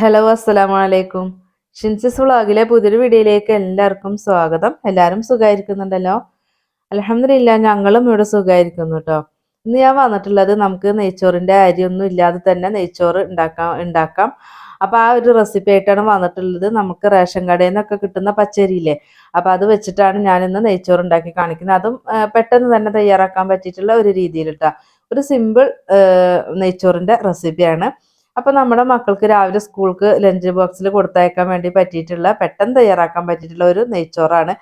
Hello അസ്സലാമു അലൈക്കും ഷിൻസിസ് വ്ളോഗിലെ പുതിയൊരു വീഡിയോയിലേക്ക് എല്ലാവർക്കും സ്വാഗതം. എല്ലാവരും സുഖമായിരിക്കുന്നുണ്ടല്ലോ അലഹമില്ല ഞങ്ങളും ഇവിടെ സുഖമായിരിക്കുന്നു കേട്ടോ ഇന്ന് ഞാൻ വന്നിട്ടുള്ളത് നമുക്ക് നെയ്ച്ചോറിന്റെ അരിയൊന്നും ഇല്ലാതെ തന്നെ നെയ്ച്ചോറ് ഉണ്ടാക്കാം ഉണ്ടാക്കാം. അപ്പോൾ ആ ഒരു റെസിപ്പി ആയിട്ടാണ് വന്നിട്ടുള്ളത്. നമുക്ക് റേഷൻ കടയിൽ നിന്നൊക്കെ കിട്ടുന്ന പച്ചരിയില്ലേ? അപ്പോൾ അത് വെച്ചിട്ടാണ് ഞാനിന്ന് നെയ്ച്ചോറ് ഉണ്ടാക്കി കാണിക്കുന്നത്. അതും പെട്ടെന്ന് തന്നെ തയ്യാറാക്കാൻ പറ്റിയിട്ടുള്ള ഒരു രീതിയിൽ കേട്ടോ ഒരു സിമ്പിൾ നെയ്ച്ചോറിന്റെ റെസിപ്പിയാണ് അപ്പൊ നമ്മുടെ മക്കൾക്ക് രാവിലെ സ്കൂൾക്ക് ലഞ്ച് ബോക്സിൽ കൊടുത്തയക്കാൻ വേണ്ടി പറ്റിയിട്ടുള്ള പെട്ടെന്ന് തയ്യാറാക്കാൻ പറ്റിയിട്ടുള്ള ഒരു നെയ്ച്ചോറാണ്.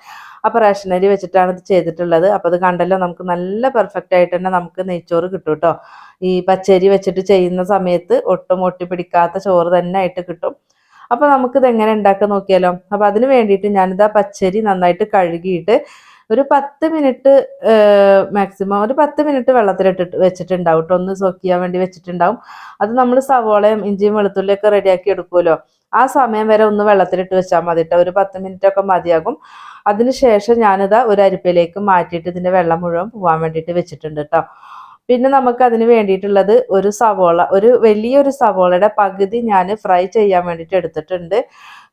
അപ്പോൾ റേഷനരി വെച്ചിട്ടാണ് ഇത് ചെയ്തിട്ടുള്ളത്. അപ്പോൾ അത് കണ്ടല്ലോ നമുക്ക് നല്ല പെർഫെക്റ്റ് ആയിട്ട് തന്നെ നമുക്ക് നെയ്ച്ചോറ് കിട്ടും കേട്ടോ ഈ പച്ചരി വെച്ചിട്ട് ചെയ്യുന്ന സമയത്ത് ഒട്ടും ഒട്ടി പിടിക്കാത്ത ചോറ് തന്നെ ആയിട്ട് കിട്ടും. അപ്പോൾ നമുക്കിത് എങ്ങനെ ഉണ്ടാക്കാൻ നോക്കിയാലോ? അപ്പോൾ അതിന് വേണ്ടിയിട്ട് ഞാനിതാ പച്ചരി നന്നായിട്ട് കഴുകിയിട്ട് ഒരു പത്ത് മിനിറ്റ് മാക്സിമം ഒരു പത്ത് മിനിറ്റ് വെള്ളത്തിലിട്ടിട്ട് വെച്ചിട്ടുണ്ടാവും കേട്ടോ ഒന്ന് സോക്ക് ചെയ്യാൻ വേണ്ടി വെച്ചിട്ടുണ്ടാവും. അത് നമ്മൾ സവോളയും ഇഞ്ചിയും വെളുത്തുള്ളിയൊക്കെ റെഡിയാക്കി എടുക്കുമല്ലോ ആ സമയം വരെ ഒന്ന് വെള്ളത്തിലിട്ട് വെച്ചാൽ മതി കേട്ടോ ഒരു പത്ത് മിനിറ്റ് ഒക്കെ മതിയാകും അതിനുശേഷം ഞാനിതാ ഒരു അരിപ്പയിലേക്ക് മാറ്റിയിട്ട് ഇതിന്റെ വെള്ളം മുഴുവൻ പോകാൻ വേണ്ടിയിട്ട് വെച്ചിട്ടുണ്ട് കേട്ടോ പിന്നെ നമുക്ക് അതിന് വേണ്ടിയിട്ടുള്ളത് ഒരു സവോള ഒരു വലിയൊരു സവോളയുടെ പകുതി ഞാൻ ഫ്രൈ ചെയ്യാൻ വേണ്ടിയിട്ട് എടുത്തിട്ടുണ്ട്.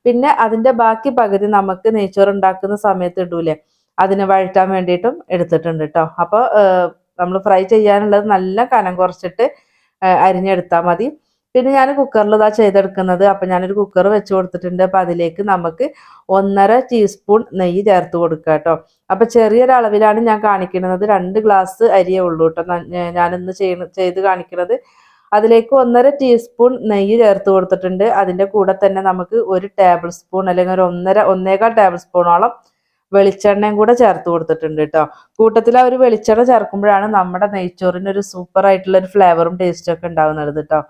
പിന്നെ അതിന്റെ ബാക്കി പകുതി നമുക്ക് നെയ്ച്ചോറ് ഉണ്ടാക്കുന്ന സമയത്ത് ഇടൂലേ. അതിന് വഴറ്റാൻ വേണ്ടിയിട്ടും എടുത്തിട്ടുണ്ട് കേട്ടോ അപ്പോൾ നമ്മൾ ഫ്രൈ ചെയ്യാനുള്ളത് നല്ല കനം കുറച്ചിട്ട് അരിഞ്ഞെടുത്താൽ മതി. പിന്നെ ഞാൻ കുക്കറിൽ ഇതാ ചെയ്തെടുക്കുന്നത്. അപ്പം ഞാനൊരു കുക്കർ വെച്ച് കൊടുത്തിട്ടുണ്ട്. അപ്പം അതിലേക്ക് നമുക്ക് ഒന്നര ടീസ്പൂൺ നെയ്യ് ചേർത്ത് കൊടുക്കുക കേട്ടോ അപ്പം ചെറിയൊരളവിലാണ് ഞാൻ കാണിക്കുന്നത്. രണ്ട് ഗ്ലാസ് അരിയേ ഉള്ളൂ കേട്ടോ ഞാനിന്ന് ചെയ്യുന്ന ചെയ്ത് കാണിക്കുന്നത് അതിലേക്ക് ഒന്നര ടീസ്പൂൺ നെയ്യ് ചേർത്ത് കൊടുത്തിട്ടുണ്ട്. അതിന്റെ കൂടെ തന്നെ നമുക്ക് ഒരു ടേബിൾ സ്പൂൺ അല്ലെങ്കിൽ ഒരു ഒന്നര ഒന്നേകാൽ ടേബിൾ സ്പൂണോളം വെളിച്ചെണ്ണയും കൂടെ ചേർത്ത് കൊടുത്തിട്ടുണ്ട് കേട്ടോ കൂട്ടത്തിൽ ആ ഒരു വെളിച്ചെണ്ണ ചേർക്കുമ്പോഴാണ് നമ്മുടെ നെയ്ച്ചോറിന് ഒരു സൂപ്പർ ആയിട്ടുള്ള ഒരു ഫ്ലേവറും ടേസ്റ്റും ഒക്കെ ഉണ്ടാവുന്നത് കേട്ടോ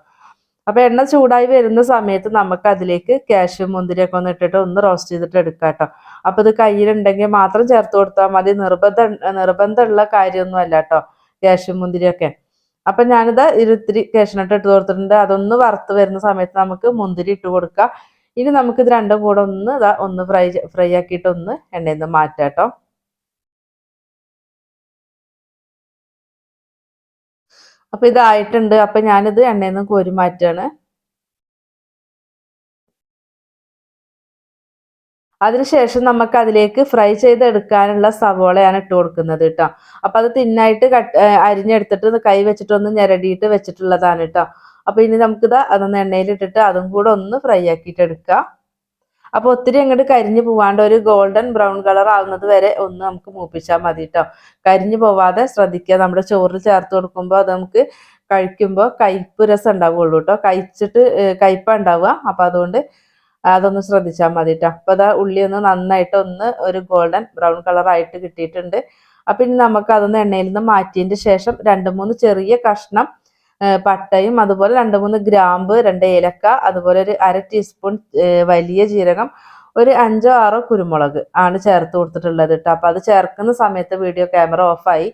അപ്പൊ എണ്ണ ചൂടായി വരുന്ന സമയത്ത് നമുക്ക് അതിലേക്ക് കാഷ്യൂ മുന്തിരിയൊക്കെ ഒന്ന് ഇട്ടിട്ട് ഒന്ന് റോസ്റ്റ് ചെയ്തിട്ട് എടുക്കാം കേട്ടോ അപ്പൊ ഇത് കയ്യിലുണ്ടെങ്കിൽ മാത്രം ചേർത്ത് കൊടുത്താൽ മതി. നിർബന്ധ നിർബന്ധമുള്ള കാര്യമൊന്നും അല്ല കേട്ടോ കാഷ്യൂ മുന്തിരിയൊക്കെ. അപ്പൊ ഞാനിത് ഇരുത്തിരി കാഷ്നട്ട് ഇട്ട് കൊടുത്തിട്ടുണ്ട്. അതൊന്ന് വറുത്ത് വരുന്ന സമയത്ത് നമുക്ക് മുന്തിരി ഇട്ട് കൊടുക്കാം. ഇനി നമുക്ക് ഇത് രണ്ടും കൂടെ ഒന്ന് ഒന്ന് ഫ്രൈ ഫ്രൈ ആക്കിയിട്ട് ഒന്ന് എണ്ണയിൽ നിന്ന് മാറ്റാം കേട്ടോ അപ്പൊ ഇതായിട്ടുണ്ട്. അപ്പൊ ഞാനിത് എണ്ണയിൽ നിന്ന് കോരി മാറ്റാണ്. അതിനുശേഷം നമുക്ക് അതിലേക്ക് ഫ്രൈ ചെയ്തെടുക്കാനുള്ള സവോളയാണ് ഇട്ട് കൊടുക്കുന്നത് കേട്ടോ. അപ്പൊ അത് തിന്നായിട്ട് കട്ട് അരിഞ്ഞെടുത്തിട്ട് കൈ വെച്ചിട്ടൊന്ന് ഞെരടിയിട്ട് വെച്ചിട്ടുള്ളതാണ് കേട്ടോ. അപ്പൊ ഇനി നമുക്കിത് അതൊന്ന് എണ്ണയിലിട്ടിട്ട് അതും കൂടെ ഒന്ന് ഫ്രൈ ആക്കിയിട്ട് എടുക്കാം. അപ്പൊ ഒത്തിരി അങ്ങോട്ട് കരിഞ്ഞു പോവാണ്ട് ഒരു ഗോൾഡൻ ബ്രൗൺ കളർ ആവുന്നത് വരെ ഒന്ന് നമുക്ക് മൂപ്പിച്ചാൽ മതി കേട്ടോ കരിഞ്ഞു പോവാതെ ശ്രദ്ധിക്കുക നമ്മുടെ ചോറിൽ ചേർത്ത് കൊടുക്കുമ്പോൾ അത് നമുക്ക് കഴിക്കുമ്പോൾ കയ്പ്പ് രസം ഉണ്ടാവുള്ളൂ കേട്ടോ കഴിച്ചിട്ട് കയ്പ്പ ഉണ്ടാവുക. അപ്പൊ അതുകൊണ്ട് അതൊന്ന് ശ്രദ്ധിച്ചാൽ മതി കേട്ടോ അപ്പൊ അതാ ഉള്ളി ഒന്ന് നന്നായിട്ട് ഒന്ന് ഒരു ഗോൾഡൻ ബ്രൗൺ കളർ ആയിട്ട് കിട്ടിയിട്ടുണ്ട്. അപ്പൊ ഇനി നമുക്ക് അതൊന്ന് എണ്ണയിൽ നിന്ന് മാറ്റിയതിന്റെ ശേഷം രണ്ട് മൂന്ന് ചെറിയ കഷ്ണം പട്ടയും അതുപോലെ രണ്ട് മൂന്ന് ഗ്രാമ്പ് രണ്ട് ഏലക്ക അതുപോലെ ഒരു അര ടീസ്പൂൺ വലിയ ജീരകം ഒരു അഞ്ചോ ആറോ കുരുമുളക് ആണ് ചേർത്ത് കൊടുത്തിട്ടുള്ളത് കേട്ടോ അപ്പൊ അത് ചേർക്കുന്ന സമയത്ത് വീഡിയോ ക്യാമറ ഓഫായി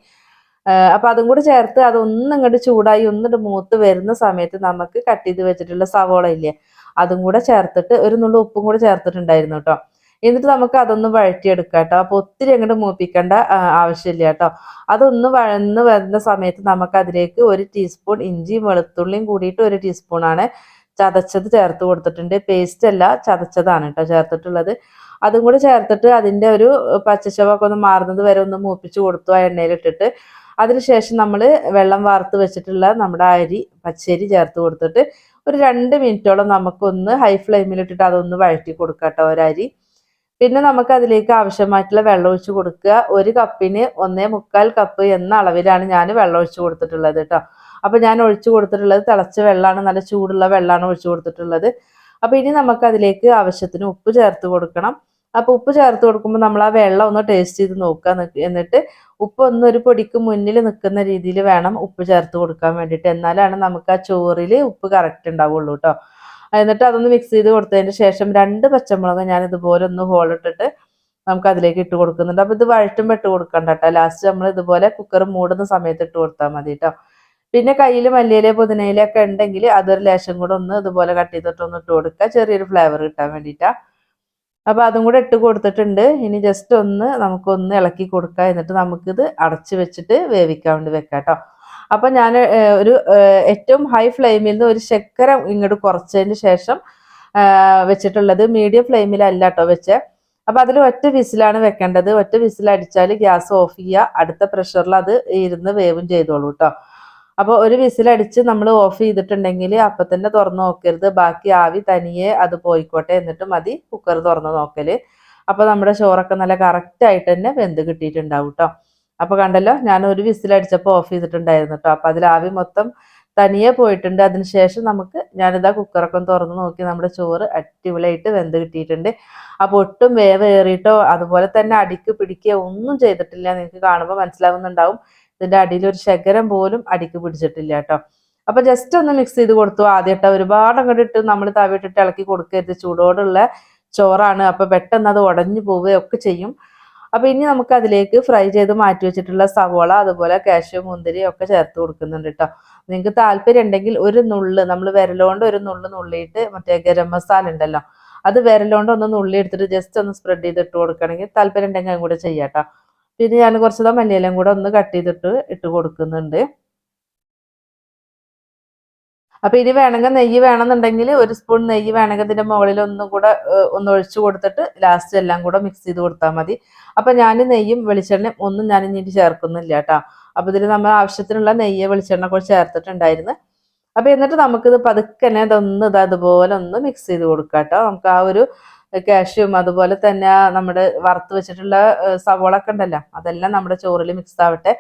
അപ്പൊ അതും കൂടി ചേർത്ത് അതൊന്നും ഇങ്ങോട്ട് ചൂടായി ഒന്നിട്ട് മൂത്ത് വരുന്ന സമയത്ത് നമുക്ക് കട്ട് ചെയ്ത് വെച്ചിട്ടുള്ള സവോള ഇല്ലേ അതും കൂടെ ചേർത്തിട്ട് ഒരു നുള്ളു ഉപ്പും കൂടെ ചേർത്തിട്ടുണ്ടായിരുന്നു കേട്ടോ എന്നിട്ട് നമുക്ക് അതൊന്ന് വഴറ്റിയെടുക്കാം കേട്ടോ. അപ്പൊ ഒത്തിരി അങ്ങോട്ട് മൂപ്പിക്കേണ്ട ആവശ്യമില്ല കേട്ടോ. അതൊന്ന് വഴന്ന് വരുന്ന സമയത്ത് നമുക്ക് അതിലേക്ക് ഒരു ടീസ്പൂൺ ഇഞ്ചിയും വെളുത്തുള്ളിയും കൂടിയിട്ട് ഒരു ടീസ്പൂണാണ് ചതച്ചത് ചേർത്ത് കൊടുത്തിട്ടുണ്ട്. പേസ്റ്റ് അല്ല ചതച്ചതാണ് കേട്ടോ ചേർത്തിട്ടുള്ളത്. അതും കൂടി ചേർത്തിട്ട് അതിന്റെ ഒരു പച്ചച്ചവൊക്കെ ഒന്ന് മാറുന്നത് വരെ ഒന്ന് മൂപ്പിച്ച് കൊടുത്തു ആ എണ്ണയിലിട്ടിട്ട്. അതിനുശേഷം നമ്മൾ വെള്ളം വാർത്ത് വെച്ചിട്ടുള്ള നമ്മുടെ അരി പച്ചരി ചേർത്ത് കൊടുത്തിട്ട് ഒരു രണ്ട് മിനിറ്റോളം നമുക്കൊന്ന് ഹൈ ഫ്ലെയിമിലിട്ടിട്ട് അതൊന്ന് വഴറ്റി കൊടുക്കാം കേട്ടോ ഒരരി. പിന്നെ നമുക്ക് അതിലേക്ക് ആവശ്യമായിട്ടുള്ള വെള്ളം ഒഴിച്ച് കൊടുക്കുക. ഒരു കപ്പിന് ഒന്നേ മുക്കാൽ കപ്പ് എന്ന അളവിലാണ് ഞാൻ വെള്ളം ഒഴിച്ച് കൊടുത്തിട്ടുള്ളത് കേട്ടോ. അപ്പൊ ഞാൻ ഒഴിച്ചു കൊടുത്തിട്ടുള്ളത് തിളച്ച വെള്ളമാണ് നല്ല ചൂടുള്ള വെള്ളമാണ് ഒഴിച്ചു കൊടുത്തിട്ടുള്ളത്. അപ്പൊ ഇനി നമുക്ക് അതിലേക്ക് ആവശ്യത്തിന് ഉപ്പ് ചേർത്ത് കൊടുക്കണം. അപ്പൊ ഉപ്പ് ചേർത്ത് കൊടുക്കുമ്പോൾ നമ്മൾ ആ വെള്ളം ഒന്ന് ടേസ്റ്റ് ചെയ്ത് നോക്കുക എന്നിട്ട് ഉപ്പ് ഒന്ന് ഒരു പൊടിക്ക് മുന്നിൽ നിൽക്കുന്ന രീതിയിൽ വേണം ഉപ്പ് ചേർത്ത് കൊടുക്കാൻ വേണ്ടിയിട്ട്. എന്നാലാണ് നമുക്ക് ആ ചോറിൽ ഉപ്പ് കറക്റ്റ് ഉണ്ടാവുള്ളൂ കേട്ടോ. എന്നിട്ട് അതൊന്ന് മിക്സ് ചെയ്ത് കൊടുത്തതിന് ശേഷം രണ്ട് പച്ചമുളക് ഞാൻ ഇതുപോലെ ഒന്ന് ഹോളിട്ടിട്ട് നമുക്ക് അതിലേക്ക് ഇട്ട് കൊടുക്കുന്നുണ്ട്. അപ്പൊ ഇത് വഴറ്റുമ്പോൾ ഇട്ട് കൊടുക്കണ്ട കേട്ടോ. ലാസ്റ്റ് നമ്മൾ ഇതുപോലെ കുക്കർ മൂടുന്ന സമയത്ത് ഇട്ട് കൊടുത്താൽ മതി കേട്ടോ പിന്നെ കയ്യിൽ മല്ലിയില പുതിനയിലൊക്കെ ഉണ്ടെങ്കിൽ അതൊരു ലേശം കൂടെ ഒന്ന് ഇതുപോലെ കട്ട് ചെയ്തിട്ട് ഒന്ന് ഇട്ട് കൊടുക്കുക. ചെറിയൊരു ഫ്ലേവർ കിട്ടാൻ വേണ്ടിയിട്ടാ അപ്പൊ അതും കൂടെ ഇട്ട് കൊടുത്തിട്ടുണ്ട്. ഇനി ജസ്റ്റ് ഒന്ന് നമുക്കൊന്ന് ഇളക്കി കൊടുക്കുക. എന്നിട്ട് നമുക്കിത് അടച്ചു വെച്ചിട്ട് വേവിക്കാൻ വേണ്ടി വെക്കാം കേട്ടോ അപ്പൊ ഞാൻ ഒരു ഏറ്റവും ഹൈ ഫ്ലെയിമിൽ നിന്ന് ഒരു ശക്കര ഇങ്ങോട്ട് കുറച്ചതിന് ശേഷം വെച്ചിട്ടുള്ളത് മീഡിയം ഫ്ലെയിമിലല്ല കേട്ടോ വെച്ചേ. അപ്പൊ അതിൽ ഒറ്റ വിസിലാണ് വെക്കേണ്ടത്. ഒറ്റ വിസിൽ അടിച്ചാൽ ഗ്യാസ് ഓഫ് ചെയ്യുക അടുത്ത പ്രഷറിൽ അത് ഇരുന്ന് വേവും ചെയ്തോളൂ കേട്ടോ അപ്പോൾ ഒരു വിസിലടിച്ച് നമ്മൾ ഓഫ് ചെയ്തിട്ടുണ്ടെങ്കിൽ അപ്പം തന്നെ തുറന്ന് നോക്കരുത്. ബാക്കി ആവി തനിയെ അത് പോയിക്കോട്ടെ എന്നിട്ട് മതി കുക്കർ തുറന്ന് നോക്കൽ. അപ്പോൾ നമ്മുടെ ചോറൊക്കെ നല്ല കറക്റ്റ് ആയിട്ട് തന്നെ വെന്ത് കിട്ടിയിട്ടുണ്ടാവും കേട്ടോ അപ്പോൾ കണ്ടല്ലോ ഞാൻ ഒരു വിസിലടിച്ചപ്പോൾ ഓഫ് ചെയ്തിട്ടുണ്ടായിരുന്നു കേട്ടോ അപ്പോൾ അതിൽ ആവി മൊത്തം തനിയെ പോയിട്ടുണ്ട്. അതിനുശേഷം നമുക്ക് ഞാനിതാ കുക്കറൊക്കെ തുറന്ന് നോക്കി. നമ്മുടെ ചോറ് അടിപൊളിയായിട്ട് വെന്ത് കിട്ടിയിട്ടുണ്ട്. അപ്പോൾ ഒട്ടും വേവേറിയിട്ടോ അതുപോലെ തന്നെ അടിക്ക് പിടിക്കുകയോ ഒന്നും ചെയ്തിട്ടില്ല. നിങ്ങൾക്ക് കാണുമ്പോൾ മനസ്സിലാവുന്നുണ്ടാവും. ഇതിന്റെ അടിയിൽ ഒരു ശകരം പോലും അടിക്ക് പിടിച്ചിട്ടില്ല കേട്ടോ അപ്പൊ ജസ്റ്റ് ഒന്ന് മിക്സ് ചെയ്ത് കൊടുത്തു. ആദ്യമായിട്ട് ഒരുപാട് അങ്ങോട്ട് ഇട്ട് നമ്മൾ തവിട്ടിട്ട് ഇളക്കി കൊടുക്കരുത്. ചൂടോടുള്ള ചോറാണ്. അപ്പൊ പെട്ടെന്ന് അത് ഉടഞ്ഞു പോവുകയൊക്കെ ചെയ്യും. അപ്പൊ ഇനി നമുക്ക് അതിലേക്ക് ഫ്രൈ ചെയ്ത് മാറ്റി വെച്ചിട്ടുള്ള സവോള അതുപോലെ കാഷ്യൂ മുന്തിരി ഒക്കെ ചേർത്ത് കൊടുക്കുന്നുണ്ട് കേട്ടോ നിങ്ങൾക്ക് താല്പര്യം ഉണ്ടെങ്കിൽ ഒരു നുള്ള് നമ്മൾ വിരലുകൊണ്ട് ഒരു നുള്ള് നുള്ളിയിട്ട് മറ്റേ ഗരം മസാല ഉണ്ടല്ലോ അത് വിരലുകൊണ്ട് ഒന്ന് നുള്ളി എടുത്തിട്ട് ജസ്റ്റ് ഒന്ന് സ്പ്രെഡ് ചെയ്തിട്ട് കൊടുക്കണമെങ്കിൽ താല്പര്യം ഉണ്ടെങ്കിൽ അതും കൂടെ ചെയ്യാം കേട്ടോ പിന്നെ ഞാൻ കുറച്ച് മല്ലിയിലും കൂടെ ഒന്ന് കട്ട് ചെയ്തിട്ട് ഇട്ട് കൊടുക്കുന്നുണ്ട്. അപ്പൊ ഇനി വേണമെങ്കിൽ നെയ്യ് വേണമെന്നുണ്ടെങ്കിൽ ഒരു സ്പൂൺ നെയ്യ് വേണമെങ്കിൽ ഇതിന്റെ മുകളിൽ ഒന്നും കൂടെ ഒന്ന് ഒഴിച്ചു കൊടുത്തിട്ട് ലാസ്റ്റ് എല്ലാം കൂടെ മിക്സ് ചെയ്ത് കൊടുത്താൽ മതി. അപ്പൊ ഞാൻ നെയ്യും വെളിച്ചെണ്ണയും ഒന്നും ഞാൻ ഇനി ചേർക്കുന്നില്ല കേട്ടോ. അപ്പൊ ഇതിൽ നമ്മൾ ആവശ്യത്തിനുള്ള നെയ്യ് വെളിച്ചെണ്ണ കൂടെ ചേർത്തിട്ടുണ്ടായിരുന്നു. അപ്പൊ എന്നിട്ട് നമുക്കിത് പതുക്കെ തന്നെ ഇതൊന്ന് ഇത് അതുപോലെ ഒന്ന് മിക്സ് ചെയ്ത് കൊടുക്കാം കേട്ടോ. നമുക്ക് ആ ഒരു കാഷ്യും അതുപോലെ തന്നെ നമ്മുടെ വറുത്ത് വെച്ചിട്ടുള്ള സവോള ഒക്കെ ഉണ്ടല്ലോ അതെല്ലാം നമ്മുടെ ചോറിൽ മിക്സ് ആവട്ടെ.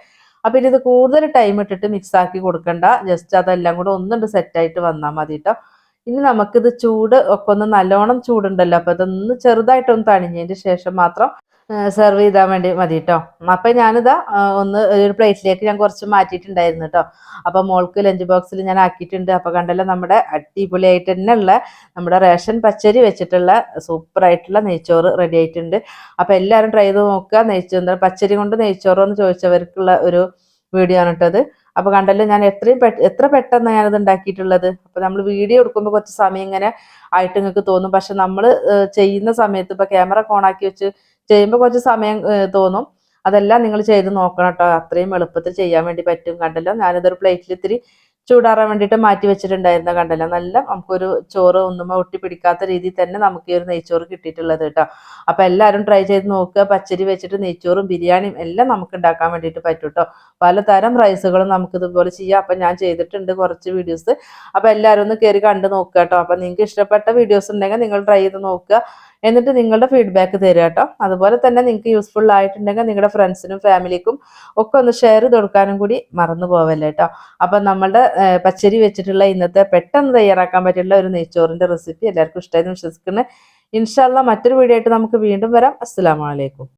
അപ്പൊ ഇത് കൂടുതൽ ടൈം ഇട്ടിട്ട് മിക്സ് ആക്കി കൊടുക്കണ്ട. ജസ്റ്റ് അതെല്ലാം കൂടെ ഒന്നുണ്ട് സെറ്റായിട്ട് വന്നാൽ മതി കേട്ടോ ഇനി നമുക്കിത് ചൂട് ഒക്കെ ഒന്ന് നല്ലോണം ചൂടുണ്ടല്ലോ. അപ്പൊ ഇതൊന്ന് ചെറുതായിട്ടൊന്ന് തണിഞ്ഞതിന് ശേഷം മാത്രം സെർവ് ചെയ്താൽ വേണ്ടി മതി കേട്ടോ അപ്പൊ ഞാനിതാ ഒന്ന് ഒരു പ്ലേറ്റിലേക്ക് ഞാൻ കുറച്ച് മാറ്റിയിട്ടുണ്ടായിരുന്നു കേട്ടോ അപ്പൊ മോൾക്ക് ലഞ്ച് ബോക്സിൽ ഞാൻ ആക്കിയിട്ടുണ്ട്. അപ്പൊ കണ്ടല്ലോ നമ്മുടെ അടിപൊളിയായിട്ട് തന്നെ ഉള്ള നമ്മുടെ റേഷൻ പച്ചരി വെച്ചിട്ടുള്ള സൂപ്പർ ആയിട്ടുള്ള നെയ്ച്ചോറ് റെഡി ആയിട്ടുണ്ട്. അപ്പൊ എല്ലാവരും ട്രൈ ചെയ്ത് നോക്കുക. നെയ്ച്ചോറ് പച്ചരി കൊണ്ട് നെയ്ച്ചോറോ എന്ന് ചോദിച്ചവർക്കുള്ള ഒരു വീഡിയോ ആണ് കേട്ടത് അപ്പൊ കണ്ടല്ലോ ഞാൻ എത്രയും എത്ര പെട്ടെന്ന് ഞാനത് ഉണ്ടാക്കിയിട്ടുള്ളത്. അപ്പൊ നമ്മൾ വീഡിയോ എടുക്കുമ്പോൾ കുറച്ച് സമയം ഇങ്ങനെ ആയിട്ട് നിങ്ങൾക്ക് തോന്നും. പക്ഷെ നമ്മൾ ചെയ്യുന്ന സമയത്ത് ഇപ്പൊ ക്യാമറ ഓണാക്കി വെച്ച് ചെയ്യുമ്പോൾ കുറച്ച് സമയം തോന്നും. അതെല്ലാം നിങ്ങൾ ചെയ്ത് നോക്കണം കേട്ടോ അത്രയും എളുപ്പത്തിൽ ചെയ്യാൻ വേണ്ടി പറ്റും കണ്ടല്ലോ. ഞാനിതൊരു പ്ലേറ്റിൽ ഇത്തിരി ചൂടാറാൻ വേണ്ടിയിട്ട് മാറ്റി വെച്ചിട്ടുണ്ടായിരുന്ന കണ്ടല്ലോ. നല്ല നമുക്കൊരു ചോറ് ഒന്നും ഒട്ടി പിടിക്കാത്ത രീതിയിൽ തന്നെ നമുക്ക് ഈ ഒരു നെയ്ച്ചോറ് കിട്ടിയിട്ടുള്ളത് കേട്ടോ അപ്പോൾ എല്ലാവരും ട്രൈ ചെയ്ത് നോക്കുക. പച്ചരി വെച്ചിട്ട് നെയ്ച്ചോറും ബിരിയാണിയും എല്ലാം നമുക്ക് ഉണ്ടാക്കാൻ വേണ്ടിയിട്ട് പറ്റും കേട്ടോ പലതരം റൈസുകളും നമുക്ക് ഇതുപോലെ ചെയ്യാം. അപ്പം ഞാൻ ചെയ്തിട്ടുണ്ട് കുറച്ച് വീഡിയോസ് അപ്പോൾ എല്ലാവരും ഒന്ന് കയറി കണ്ട് നോക്കുക കേട്ടോ അപ്പം നിങ്ങൾക്ക് ഇഷ്ടപ്പെട്ട വീഡിയോസ് ഉണ്ടെങ്കിൽ നിങ്ങൾ ട്രൈ ചെയ്ത് നോക്കുക. എന്നിട്ട് നിങ്ങളുടെ ഫീഡ്ബാക്ക് തരിക കേട്ടോ. അതുപോലെ തന്നെ നിങ്ങൾക്ക് യൂസ്ഫുൾ ആയിട്ടുണ്ടെങ്കിൽ നിങ്ങളുടെ ഫ്രണ്ട്സിനും ഫാമിലിക്കും ഒക്കെ ഒന്ന് ഷെയർ ചെയ്ത് കൊടുക്കാനും കൂടി മറന്നു പോവല്ലേ കേട്ടോ. അപ്പം നമ്മളുടെ പച്ചരി വെച്ചിട്ടുള്ള ഇന്നത്തെ പെട്ടെന്ന് തയ്യാറാക്കാൻ പറ്റിയുള്ള ഒരു നെയ്ച്ചോറിന്റെ റെസിപ്പി എല്ലാവർക്കും ഇഷ്ടമായിരുന്നു വിശ്വസിക്കുന്നത് ഇൻഷാല്ല മറ്റൊരു വീഡിയോ ആയിട്ട് നമുക്ക് വീണ്ടും വരാം. അസ്സാം വലൈക്കും